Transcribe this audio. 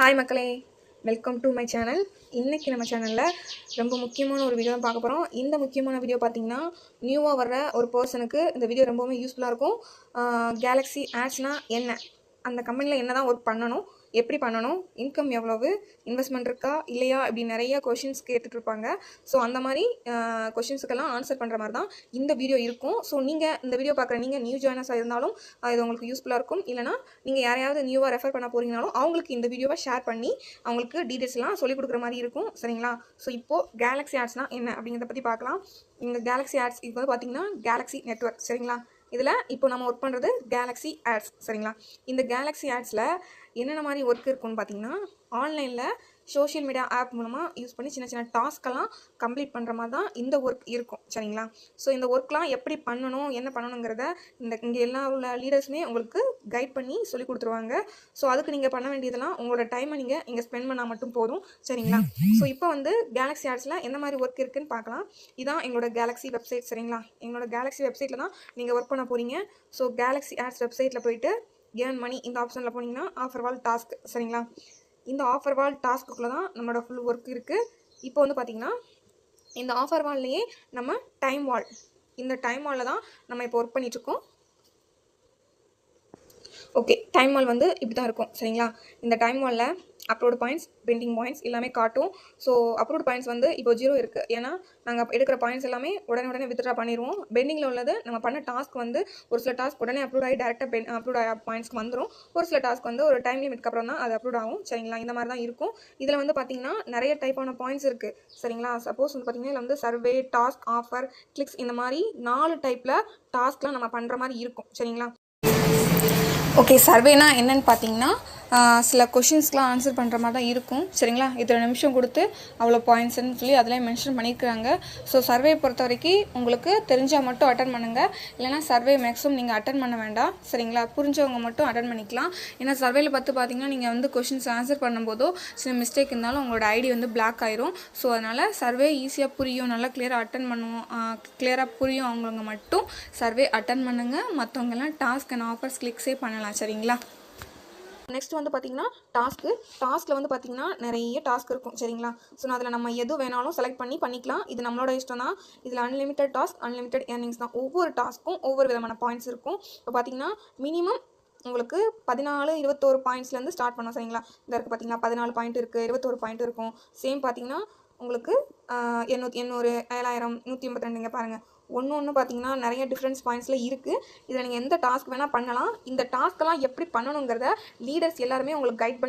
Hi மக்களே. Welcome to my channel இன்றைக்கி நம்ம சேனலில் ரொம்ப முக்கியமான ஒரு வீடியோ தான் பார்க்க போகிறோம் இந்த முக்கியமான வீடியோ பார்த்தீங்கன்னா நியூவாக வர்ற ஒரு பர்சனுக்கு இந்த வீடியோ ரொம்பவுமே யூஸ்ஃபுல்லாக இருக்கும். கேலக்ஸி ஆட்ஸ்னால் என்ன? அந்த கம்பெனியில் என்ன தான் ஒர்க் பண்ணணும்? எப்படி பண்ணணும்? இன்கம் எவ்வளவு? இன்வெஸ்ட்மெண்ட் இருக்கா? இல்லையா? இப்படி நிறைய கொஷின்ஸ் கேட்டுட்டு இருப்பாங்க ஸோ அந்த மாதிரி கொஷின்ஸுக்கெல்லாம் ஆன்சர் பண்ணுற மாதிரி தான் இந்த வீடியோ இருக்கும். ஸோ நீங்கள் இந்த வீடியோ பார்க்குற நீங்கள் நியூ ஜாயினர்ஸாக இருந்தாலும் இது உங்களுக்கு யூஸ்ஃபுல்லாக இருக்கும். இல்லைனா நீங்கள் யாரையாவது நியூவாக ரெஃபர் பண்ண போகிறீங்கனாலும் அவங்களுக்கு இந்த வீடியோவை ஷேர் பண்ணி அவங்களுக்கு டீட்டெயில்ஸ்லாம் சொல்லிக் கொடுக்குற மாதிரி இருக்கும். சரிங்களா? ஸோ இப்போது கேலக்ஸி ஆட்ஸ்னால் என்ன அப்படிங்கிறத பற்றி பார்க்கலாம். இந்த கேலக்ஸி ஆட்ஸ் இப்போ வந்து பார்த்தீங்கன்னா கேலக்ஸி நெட்ஒர்க் சரிங்களா? இதில் இப்போ நம்ம ஒர்க் பண்ணுறது கேலக்ஸி ஆட்ஸ் சரிங்களா? இந்த கேலக்ஸி ஆட்ஸில் என்னென்ன மாதிரி ஒர்க் இருக்குன்னு பார்த்தீங்கன்னா ஆன்லைனில் சோஷியல் மீடியா ஆப் மூலமாக யூஸ் பண்ணி சின்ன சின்ன டாஸ்க்கெல்லாம் கம்ப்ளீட் பண்ணுற மாதிரி தான் இந்த ஒர்க் இருக்கும் சரிங்களா? ஸோ இந்த ஒர்க்லாம் எப்படி பண்ணணும் என்ன பண்ணணுங்கிறத இந்த இங்கே எல்லா உள்ள லீடர்ஸுமே உங்களுக்கு கைட் பண்ணி சொல்லி கொடுத்துருவாங்க. ஸோ அதுக்கு நீங்கள் பண்ண வேண்டியதெல்லாம் உங்களோட டைமை நீங்கள் இங்கே ஸ்பெண்ட் பண்ணால் மட்டும் போதும். சரிங்களா? ஸோ இப்போ வந்து கேலக்ஸி ஆட்ஸில் எந்த மாதிரி ஒர்க் இருக்குன்னு பார்க்கலாம். இதான் எங்களோட கேலக்ஸி வெப்சைட் சரிங்களா? எங்களோட கேலக்ஸி வெப்சைட்டில் தான் நீங்கள் ஒர்க் பண்ண போகிறீங்க ஸோ கேலக்ஸி ஆட்ஸ் வெப்சைட்டில் போயிட்டு ஏர்ன் மணி இந்த ஆப்ஷனில் போனீங்கன்னா ஆஃபர் வால் டாஸ்க் சரிங்களா? இந்த ஆஃபர் வால் டாஸ்க்குள்ளே தான் நம்மளோட ஃபுல் ஒர்க் இருக்குது இப்போ வந்து பார்த்திங்கன்னா இந்த ஆஃபர் வால்லையே நம்ம டைம் வால் இந்த டைம் வாலில் தான் நம்ம இப்போ ஒர்க் பண்ணிகிட்ருக்கோம் ஓகே டைம் வால் வந்து இப்படி தான் இருக்கும் சரிங்களா? இந்த டைம் வாலில் அப்லோட் பாயிண்ட்ஸ் பெண்டிங் பாயிண்ட்ஸ் எல்லாமே காட்டும். ஸோ அப்லோட் பாயிண்ட்ஸ் வந்து இப்போ ஜீரோ இருக்குது ஏன்னா நாங்கள் எடுக்கிற பாயிண்ட்ஸ் எல்லாமே உடனே உடனே வித்ட்ரா பண்ணிடுவோம் பெண்டிங்கில் உள்ளது நம்ம பண்ண டாஸ்க் வந்து ஒரு சில டாஸ்க் உடனே அப்லோட் ஆகி டேரெக்டாக பென் அப்லோட் ஆகி பாயிண்ட்ஸ்க்கு வந்துடும் ஒரு சில டாஸ்க் வந்து ஒரு டைம் லிமிட்க்கு அப்புறம் தான் அது அப்லோட் ஆகும் சரிங்களா? இந்த மாதிரி தான் இருக்கும். இதில் வந்து பார்த்தீங்கன்னா நிறைய டைப்பான பாயிண்ட்ஸ் இருக்குது சரிங்களா? சப்போஸ் வந்து பார்த்தீங்கன்னா இதில் வந்து சர்வே டாஸ்க் ஆஃபர் கிளிக்ஸ் இந்த மாதிரி நாலு டைப்பில் டாஸ்க்லாம் நம்ம பண்ணுற மாதிரி இருக்கும் சரிங்களா? ஓகே சர்வேனா என்னன்னு பார்த்தீங்கன்னா சில கொஷின்ஸ்லாம் ஆன்சர் பண்ணுற மாதிரி தான் இருக்கும். சரிங்களா? இத்தனை நிமிஷம் கொடுத்து அவ்வளோ பாயிண்ட்ஸ்னு சொல்லி அதெல்லாம் மென்ஷன் பண்ணியிருக்கிறாங்க ஸோ சர்வே பொறுத்த வரைக்கும் உங்களுக்கு தெரிஞ்சால் மட்டும் அட்டன் பண்ணுங்கள் இல்லைனா சர்வே மேக்ஸிமம் நீங்கள் அட்டன் பண்ண வேண்டாம். சரிங்களா? புரிஞ்சவங்க மட்டும் அட்டன் பண்ணிக்கலாம். ஏன்னா சர்வேல பார்த்து பார்த்தீங்கன்னா நீங்கள் வந்து கொஷின்ஸ் ஆன்சர் பண்ணும்போதோ சில மிஸ்டேக் இருந்தாலும் உங்களோட ஐடி வந்து பிளாக் ஆயிரும். ஸோ அதனால் சர்வே ஈஸியாக புரியும். நல்லா கிளியராக அட்டன் பண்ணுவோம். கிளியராக புரியும் அவங்கவுங்க மட்டும் சர்வே அட்டன் பண்ணுங்கள் மற்றவங்கெல்லாம் டாஸ்க் அண்ட் ஆஃபர்ஸ் கிளிக்ஸே பண்ணலாம். சரிங்களா? நெக்ஸ்ட் வந்து பார்த்தீங்கன்னா டாஸ்க்கு டாஸ்க்கில் வந்து பார்த்தீங்கன்னா நிறைய டாஸ்க் இருக்கும் சரிங்களா? ஸோ அதில் நம்ம எது வேணாலும் செலக்ட் பண்ணி பண்ணிக்கலாம். இது நம்மளோட இஷ்டம் தான். இதில் அன்லிமிட்டட் டாஸ்க் அன்லிமிட்டட் ஏர்னிங்ஸ் தான். ஒவ்வொரு டாஸ்க்கும் ஒவ்வொரு விதமான பாயிண்ட்ஸ் இருக்கும். இப்போ பார்த்தீங்கன்னா மினிமம் உங்களுக்கு பதினாலு இருபத்தோரு பாயிண்ட்ஸ்லேருந்து ஸ்டார்ட் பண்ணோம் சரிங்களா? இந்த இருக்குது பார்த்தீங்கன்னா பதினாலு பாயிண்ட் இருக்குது இருபத்தோரு பாயிண்ட் இருக்கும். சேம் பார்த்தீங்கன்னா உங்களுக்கு எண்ணூத்தி எண்ணூற்றி எண்ணூறு ஏழாயிரம் நூற்றி எண்பத்தி ரெண்டுங்க பாருங்கள் ஒன்று ஒன்று பார்த்தீங்கன்னா நிறைய டிஃப்ரென்ஸ் பாயிண்ட்ஸில் இருக்குது இதில் நீங்கள் எந்த டாஸ்க் வேணால் பண்ணலாம். இந்த டாஸ்க்கெல்லாம் எப்படி பண்ணணுங்கிறத லீடர்ஸ் எல்லாருமே உங்களுக்கு கைட் பண்ணி